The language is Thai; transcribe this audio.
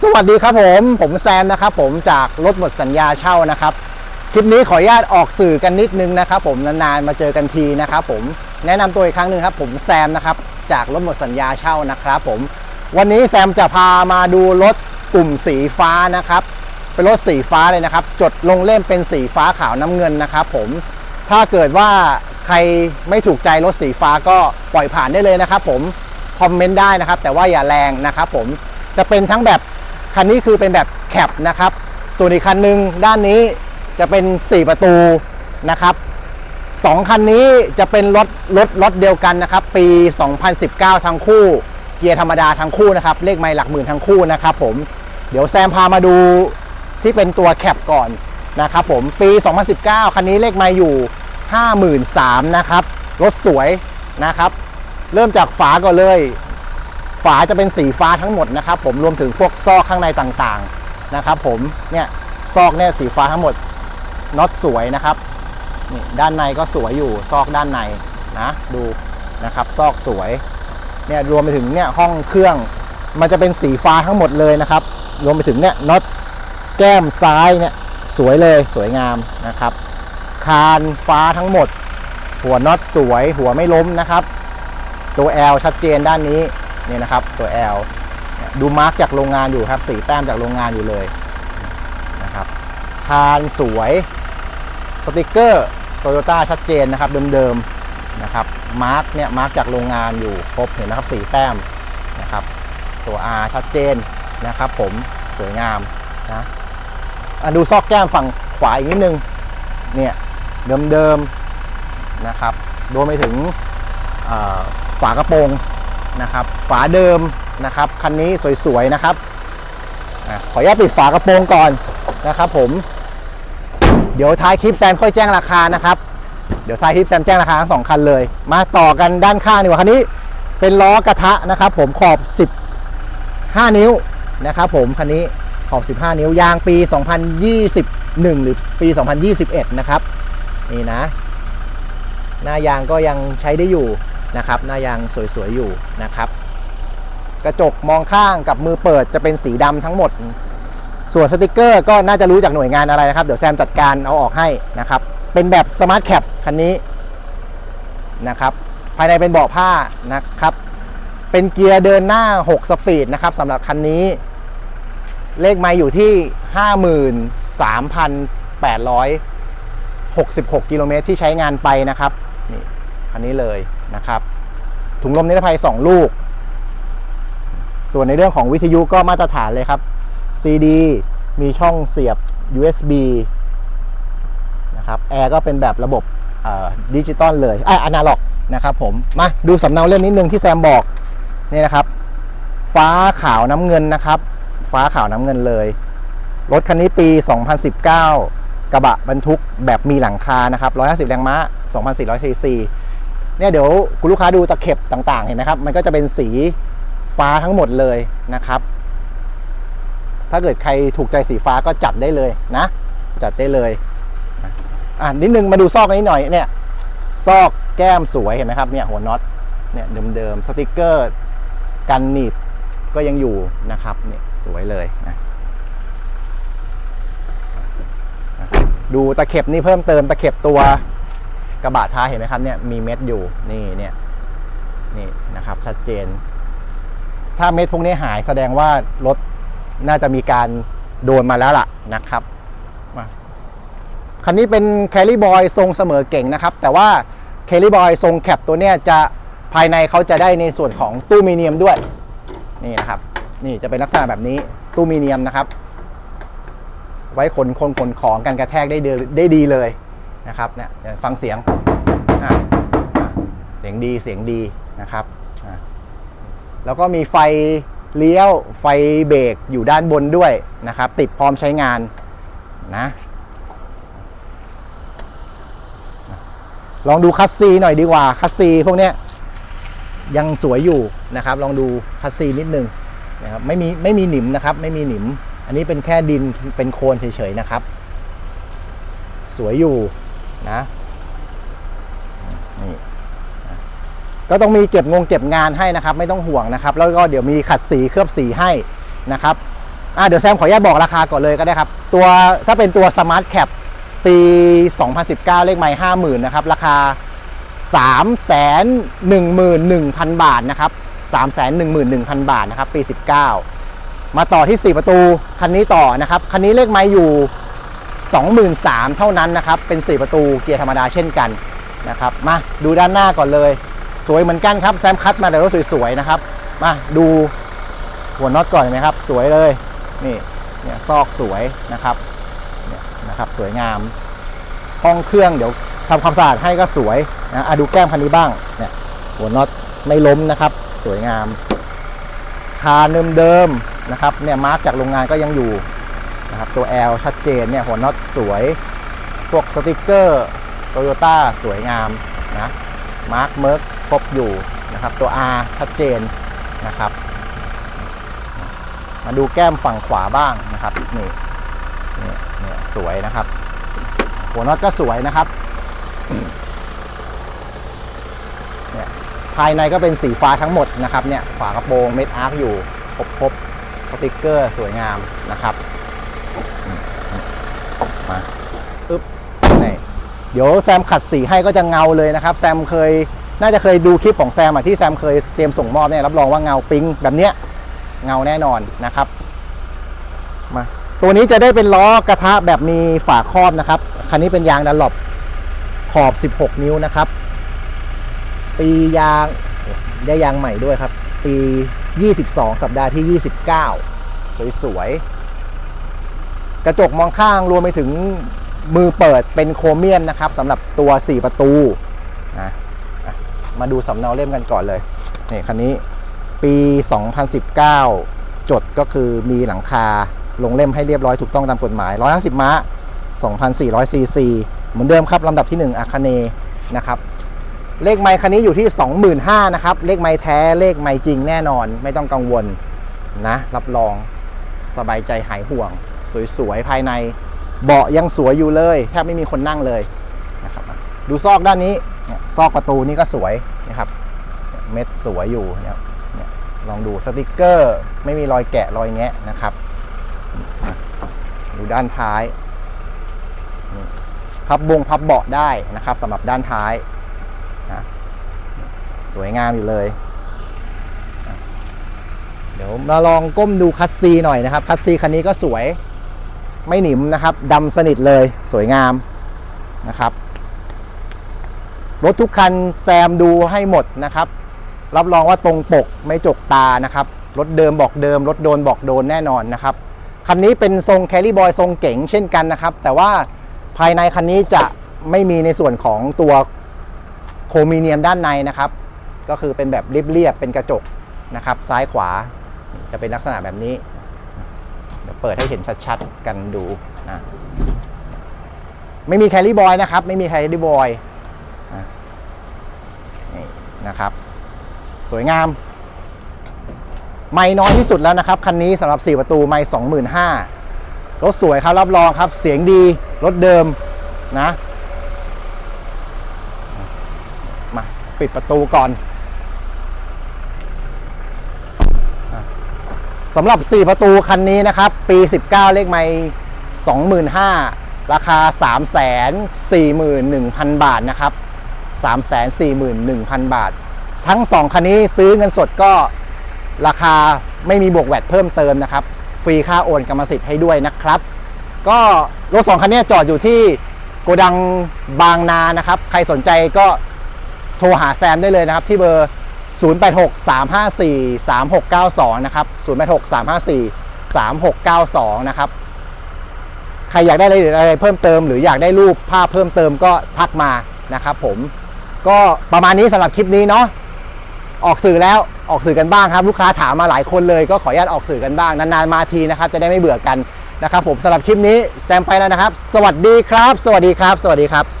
สวัสดีครับผม ผมแซมนะครับผมจากรถหมดสัญญาเช่านะครับ คลิปนี้ขออนุญาตออกสื่อกันนิดนึงนะครับผมนานๆมาเจอกันทีนะครับผมแนะนำตัวอีกครั้งหนึ่งครับผมแซมนะครับจากรถหมดสัญญาเช่านะครับผมวันนี้แซมจะพามาดูรถกลุ่มสีฟ้านะครับ เป็นรถสีฟ้าเลยนะครับ จดลงเล่มเป็นสีฟ้าขาวน้ำเงินนะครับผมถ้าเกิดว่าใครไม่ถูกใจรถสีฟ้าก็ปล่อยผ่านได้เลยนะครับผมคอมเมนต์ได้นะครับ แต่ว่าอย่าแรงนะครับผม จะเป็นทั้งแบบคันนี้คือเป็นแบบแคปนะครับ ส่วนอีกคันหนึ่งด้านนี้จะเป็น 4 ประตูนะครับสองคันนี้จะเป็นรถรถรถเดียวกันนะครับ ปี 2019 ทั้งคู่ เกียร์ธรรมดาทั้งคู่นะครับ เลขไม่หลักหมื่นทั้งคู่นะครับผมเดี๋ยวแซมพามาดูที่เป็นตัวแคปก่อนนะครับผมปี 2019 คันนี้เลขไม่อยู่ 53,000นะครับ รถสวยนะครับ เริ่มจากฝาก่อนเลยาจะเป็นสีฟ้าทั้งหมดนะครับผมรวมถึงพวกซอกข้างในต่างๆนะครับผมเนี่ยซอกเนี่ยสีฟ้าทั้งหมดน็อตสวยนะครับนี่ด้านในก็สวยอยู่ซอกด้านในนะดูนะครับซอกสวยเนี่ยรวมไปถึงเนี่ยห้องเครื่องมันจะเป็นสีฟ้าทั้งหมดเลยนะครับ รวมไปถึงเนี่ยน็อตแก้มซ้ายเนี่ยสวยเลยสวยงามนะครับ คานฟ้าทั้งหมด หัวน็อตสวย หัวไม่ล้มนะครับ ตัว L ชัดเจนด้านนี้ นี่นะครับตัว L ดูมาร์กจากโรงงานอยู่ครับสีแต้มจากโรงงานอยู่เลยนะครับคานสวยสติกเกอร์โตโยต้าชัดเจนนะครับเดิมๆนะครับมาร์กเนี่ยมาร์กจากโรงงานอยู่ครบเห็นนะครับสีแต้มนะครับตัว R ชัดเจนนะครับผมสวยงามนะดูซอกแก้มฝั่งขวาอีกนิดนึงเนี่ยเดิมๆนะครับรวมไปถึงฝากระโปรง นะครับ ฝาเดิมนะครับ คันนี้สวยๆนะครับอขออนุญาตปิดฝากระโปรงก่อนนะครับผม เดี๋ยวท้ายคลิปแซมค่อยแจ้งราคานะครับ เดี๋ยวท้ายคลิปแซมแจ้งราคาทั้งสองคันเลย มาต่อกันด้านข้างดีกว่าคันนี้ เป็นล้อกระทะนะครับ ผมขอบ 15 นิ้วนะครับผมคันนี้ขอบ 15 นิ้วยางปี 2021 หรือปี 2021 นะครับ นี่นะ หน้ายางก็ยังใช้ได้อยู่ นะครับหน้ายางสวยๆอยู่นะครับกระจกมองข้างกับมือเปิดจะเป็นสีดำทั้งหมด ส่วนสติกเกอร์ก็น่าจะรู้จากหน่วยงานอะไรนะครับ เดี๋ยวแซมจัดการเอาออกให้นะครับ เป็นแบบสมาร์ทแคปคันนี้นะครับ ภายในเป็นเบาะผ้านะครับ เป็นเกียร์เดินหน้า 6 สปีดนะครับสำหรับคันนี้ เลขไมล์อยู่ที่ 53,866 กิโลเมตรที่ใช้งานไปนะครับ นี่คันนี้เลย นะครับถุงลมนิรภัย 2 ลูก ส่วนในเรื่องของวิทยุก็มาตรฐานเลยครับ CD มีช่องเสียบ USB นะครับแอร์ก็เป็นแบบระบบดิจิตอลเลยอะอนาล็อกนะครับผม มาดูสำเนาเล่มนิดนึงที่แซมบอกนี่นะครับ ฟ้าขาวน้ำเงินนะครับ ฟ้าขาวน้ำเงินเลย รถคันนี้ปี 2019 กระบะบรรทุกแบบมีหลังคานะครับ 150 แรงม้า 2,400ซีซี เนี่ยเดี๋ยวคุณลูกค้าดูตะเข็บต่าง ๆ เห็นไหมครับ มันก็จะเป็นสีฟ้าทั้งหมดเลยนะครับ ถ้าเกิดใครถูกใจสีฟ้าก็จัดได้เลยนะ จัดได้เลย อะนิดนึงมาดูซอกนี้หน่อยเนี่ย ซอกแก้มสวยเห็นไหมครับเนี่ยหัวน็อตเนี่ยเดิมๆสติกเกอร์ กันหนีบก็ยังอยู่นะครับเนี่ยสวยเลยนะดูตะเข็บนี่เพิ่มเติมตะเข็บตัว กระบะท้ายเห็นไหมครับเนี่ยมีเม็ดอยู่นี่เนี่ยนี่นะครับชัดเจน ถ้าเม็ดพวกนี้หายแสดงว่ารถน่าจะมีการโดนมาแล้วล่ะนะครับมาคันนี้เป็นแคลรี่บอยทรงเสมอเก่งนะครับ แต่ว่าแคลรี่บอยทรงแคปตัวเนี้ยจะภายในเขาจะได้ในส่วนของตู้มีเนียมด้วยนี่นะครับ นี่จะเป็นลักษณะแบบนี้ตู้มีเนียมนะครับ ไว้ขนคนขนของกันกระแทกได้ได้ดีเลย นะครับเนี่ยฟังเสียงเสียงดีเสียงดีนะครับแล้วก็มีไฟเลี้ยวไฟเบรกอยู่ด้านบนด้วยนะครับ ติดพร้อมใช้งานนะลองดูคัสซีหน่อยดีกว่าคัสซีพวกเนี้ยยังสวยอยู่นะครับ ลองดูคัสซีนิดนึงนะครับไม่มีไม่มีหนิมนะครับ ไม่มีหนิม อันนี้เป็นแค่ดินเป็นโคลนเฉยๆนะครับ สวยอยู่ นะนี่ก็ต้องมีเก็บงงเก็บงานให้นะครับ ไม่ต้องห่วงนะครับ แล้วก็เดี๋ยวมีขัดสีเคลือบสีให้นะครับอะเดี๋ยวแซมขออนุญาตบอกราคาก่อนเลยก็ได้ครับ ตัวถ้าเป็นตัว Smart Cap ปี 2019 เลขไม้50,000นะครับ ราคา 311,000 บาทนะครับ 311,000 บาทนะครับ ปี 19 มาต่อที่ 4 ประตูคันนี้ต่อนะครับ คันนี้เลขไม้อยู่ 23,000เท่านั้นนะครับเป็น 4 ประตูเกียร์ธรรมดาเช่นกันนะครับมาดูด้านหน้าก่อนเลย สวยเหมือนกันครับแซมคัดมาแต่รถสวยๆนะครับมาดูหัวน็อตก่อนเห็นไหมครับ สวยเลยนี่เนี่ยซอกสวยนะครับเนี่ยนะครับสวยงามห้องเครื่องเดี๋ยวทำความสะอาดให้ก็สวยนะอะดูแก้มคันนี้บ้างเนี่ยหัวน็อตไม่ล้มนะครับ สวยงามคาเดิมๆนะครับเนี่ยมาร์กจากโรงงานก็ยังอยู่ นะครับตัว L ชัดเจนเนี่ยหัวน็อตสวย พวกสติกเกอร์โตโยต้าสวยงามนะมาร์กเมิร์กครบอยู่นะครับตัว R ชัดเจนนะครับ มาดูแก้มฝั่งขวาบ้างนะครับนี่นี่นี่สวยนะครับ หัวน็อตก็สวยนะครับเนี่ยภายในก็เป็นสีฟ้าทั้งหมดนะครับเนี่ยฝากระโปรงเม็ดอาร์คอยู่ครบครบสติกเกอร์สวยงามนะครับ มาปึ๊บนี่เดี๋ยวแซมขัดสีให้ก็จะเงาเลยนะครับ แซมเคยน่าจะเคยดูคลิปของแซมอะที่แซมเคยเตรียมส่งมอบเนี่ยรับรองว่าเงาปิ๊งแบบเนี้ยเงาแน่นอนนะครับมาตัวนี้จะได้เป็นล้อกระทะแบบมีฝาครอบนะครับ คันนี้เป็นยางดันหลบขอบ 16 นิ้วนะครับ ปียางได้ยางใหม่ด้วยครับ ปี 22 สัปดาห์ที่ 29 สวยๆ กระจกมองข้างรวมไปถึงมือเปิดเป็นโครเมียมนะครับสำหรับตัว 4 ประตูนะมาดูสำเนาเล่มกันก่อนเลยนี่คันนี้ปี 2019 จดก็คือมีหลังคาลงเล่มให้เรียบร้อยถูกต้องตามกฎหมาย 150 ม้า 2,400 ซีซีเหมือนเดิมครับลำดับที่ 1อาคาเนนะครับเลขไมค์คันนี้อยู่ที่ 25,000นะครับเลขไมค์แท้เลขไมค์จริงแน่นอนไม่ต้องกังวลนะรับรองสบายใจหายห่วง สวยๆ ภายใน เบาะยังสวยอยู่เลยแทบไม่มีคนนั่งเลยนะครับดูซอกด้านนี้ซอกประตูนี่ก็สวยนะครับเม็ดสวยอยู่เนี่ยเนี่ยลองดูสติกเกอร์ไม่มีรอยแกะรอยแงะนะครับดูด้านท้ายพับบงพับเบาะได้นะครับสำหรับด้านท้ายนะสวยงามอยู่เลย เดี๋ยวมาลองก้มดูคัสซีหน่อยนะครับ คัสซีคันนี้ก็สวย ไม่หนิมนะครับดำสนิทเลยสวยงามนะครับ รถทุกคันแซมดูให้หมดนะครับ รับรองว่าตรงปกไม่จกตานะครับ รถเดิมบอกเดิม รถโดนบอกโดนแน่นอนนะครับ คันนี้เป็นทรงแคลรี่บอยทรงเก๋งเช่นกันนะครับ แต่ว่าภายในคันนี้จะไม่มีในส่วนของตัวโครมีเนียมด้านในนะครับ ก็คือเป็นแบบเรียบๆเป็นกระจกนะครับ ซ้ายขวาจะเป็นลักษณะแบบนี้ เปิดให้เห็นชัดๆ กันดูนะไม่มีแคลรี่บอยนะครับ ไม่มีแคลรี่บอยนี่นะครับ สวยงาม ไม่น้อยที่สุดแล้วนะครับ คันนี้สำหรับ 4 ประตูไม่25,000รถสวยครับ รับรองครับ เสียงดี รถเดิมนะ มา ปิดประตูก่อนอะ สำหรับ 4 ประตูคันนี้นะครับ ปี 19 เลขไม่25,000 ราคา 341,000 บาทนะครับ 341,000 บาท ทั้ง 2 คันนี้ซื้อเงินสดก็ราคาไม่มีบวกแวดเพิ่มเติมนะครับ ฟรีค่าโอนกรรมสิทธิ์ให้ด้วยนะครับ ก็รถ 2 คันนี้จอดอยู่ที่โกดังบางนานะครับ ใครสนใจก็โทรหาแซมได้เลยนะครับ ที่เบอร์ 0863543692 นะครับ 0863543692 นะครับ ใครอยากได้อะไรหรืออะไรเพิ่มเติม หรืออยากได้รูปภาพเพิ่มเติมก็ทักมานะครับผม ก็ประมาณนี้สำหรับคลิปนี้เนาะ ออกสื่อแล้วออกสื่อกันบ้างครับ ลูกค้าถามมาหลายคนเลยก็ขออนุญาตออกสื่อกันบ้างนานๆมาทีนะครับ จะได้ไม่เบื่อกันนะครับผมสำหรับคลิปนี้แซมไปแล้วนะครับ สวัสดีครับ สวัสดีครับ สวัสดีครับ